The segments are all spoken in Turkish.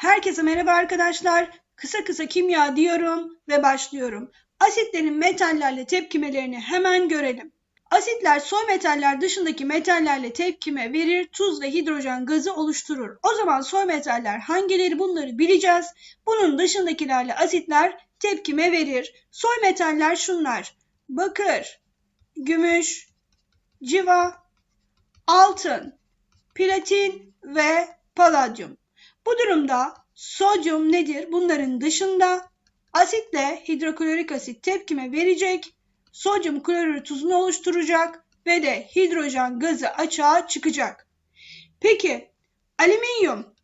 Herkese merhaba arkadaşlar. Kısa kısa kimya diyorum ve başlıyorum. Asitlerin metallerle tepkimelerini hemen görelim. Asitler soy metaller dışındaki metallerle tepkime verir, tuz ve hidrojen gazı oluşturur. O zaman soy metaller hangileri bunları bileceğiz. Bunun dışındakilerle asitler tepkime verir. Soy metaller şunlar. Bakır, gümüş, civa, altın, platin ve paladyum. Bu durumda sodyum nedir? Bunların dışında asitle hidroklorik asit tepkime verecek, sodyum klorür tuzunu oluşturacak ve de hidrojen gazı açığa çıkacak. Peki alüminyum.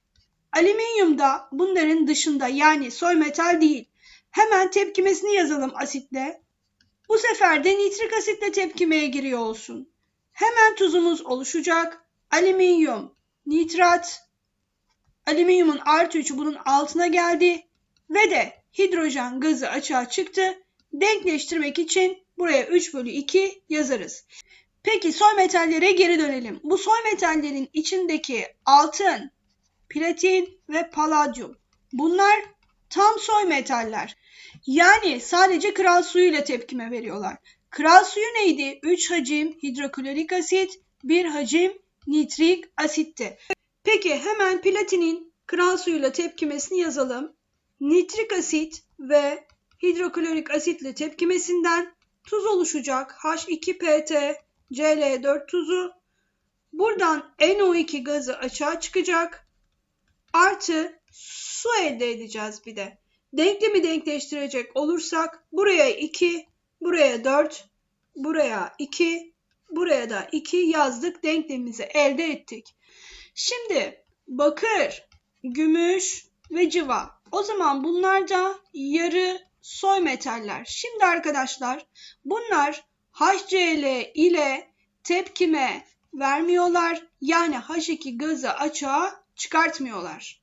Alüminyum da bunların dışında yani soy metal değil. Hemen tepkimesini yazalım asitle. Bu sefer de nitrik asitle tepkimeye giriyor olsun. Hemen tuzumuz oluşacak. Alüminyum, nitrat, alüminyumun artı 3'ü bunun altına geldi ve de hidrojen gazı açığa çıktı. Denkleştirmek için buraya 3 bölü 2 yazarız. Peki soy metallere geri dönelim. Bu soy metallerin içindeki altın, platin ve paladyum. Bunlar tam soy metaller. Yani sadece kral suyuyla tepkime veriyorlar. Kral suyu neydi? 3 hacim hidroklorik asit, 1 hacim nitrik asitti. Peki hemen platinin kral suyuyla tepkimesini yazalım. Nitrik asit ve hidroklorik asitle tepkimesinden tuz oluşacak. H2PT, Cl4 tuzu. Buradan NO2 gazı açığa çıkacak. Artı su elde edeceğiz bir de. Denklemi denkleştirecek olursak buraya 2, buraya 4, buraya 2, buraya da 2 yazdık. Denklemimizi elde ettik. Şimdi bakır, gümüş ve civa. O zaman bunlar da yarı soy metaller. Şimdi arkadaşlar bunlar HCl ile tepkime vermiyorlar. Yani H2 gazı açığa çıkartmıyorlar.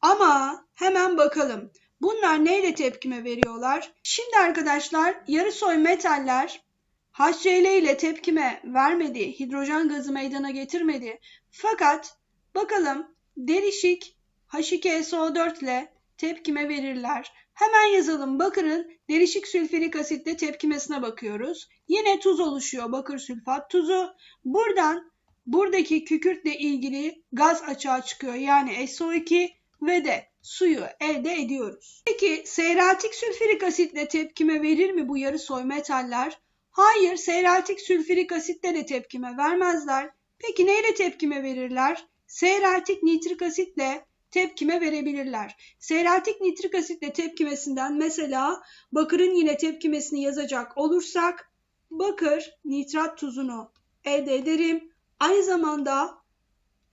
Ama hemen bakalım. Bunlar neyle tepkime veriyorlar? Şimdi arkadaşlar yarı soy metaller HCl ile tepkime vermedi, hidrojen gazı meydana getirmedi. Fakat bakalım derişik H2SO4 ile tepkime verirler. Hemen yazalım. Bakırın derişik sülfürik asitle tepkimesine bakıyoruz. Yine tuz oluşuyor. Bakır sülfat tuzu. Buradan buradaki kükürtle ilgili gaz açığa çıkıyor. Yani SO2 ve de suyu elde ediyoruz. Peki seiratik sülfürik asitle tepkime verir mi bu yarı soy metaller? Hayır, seiratik sülfürik asitle de tepkime vermezler. Peki neyle tepkime verirler? Seiratik nitrik asitle tepkime verebilirler. Seiratik nitrik asitle tepkimesinden mesela bakırın yine tepkimesini yazacak olursak bakır nitrat tuzunu elde ederim. Aynı zamanda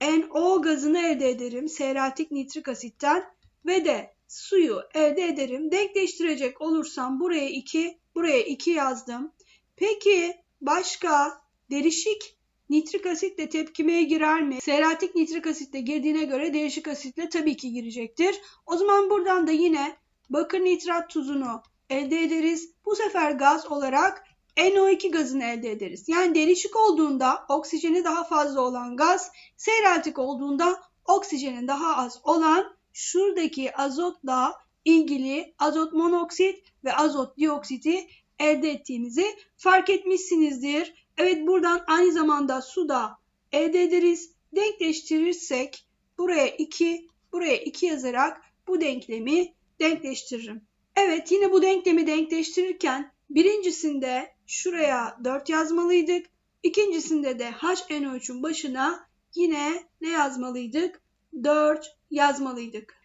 NO gazını elde ederim seiratik nitrik asitten ve de suyu elde ederim. Denkleştirecek olursam buraya 2, buraya 2 yazdım. Peki başka derişik nitrik asitle tepkimeye girer mi? Seratik nitrik asitle girdiğine göre derişik asitle tabii ki girecektir. O zaman buradan da yine bakır nitrat tuzunu elde ederiz. Bu sefer gaz olarak NO2 gazını elde ederiz. Yani derişik olduğunda oksijeni daha fazla olan gaz, seratik olduğunda oksijenin daha az olan şuradaki azotla ilgili azot monoksit ve azot dioksiti elde ettiğimizi fark etmişsinizdir. Evet buradan aynı zamanda su da elde ederiz. Denkleştirirsek buraya 2, buraya 2 yazarak bu denklemi denkleştiririm. Evet yine bu denklemi denkleştirirken birincisinde şuraya 4 yazmalıydık. İkincisinde de HNO3'ün başına yine ne yazmalıydık? 4 yazmalıydık.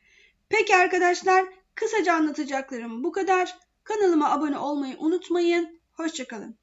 Peki arkadaşlar kısaca anlatacaklarım bu kadar. Kanalıma abone olmayı unutmayın. Hoşçakalın.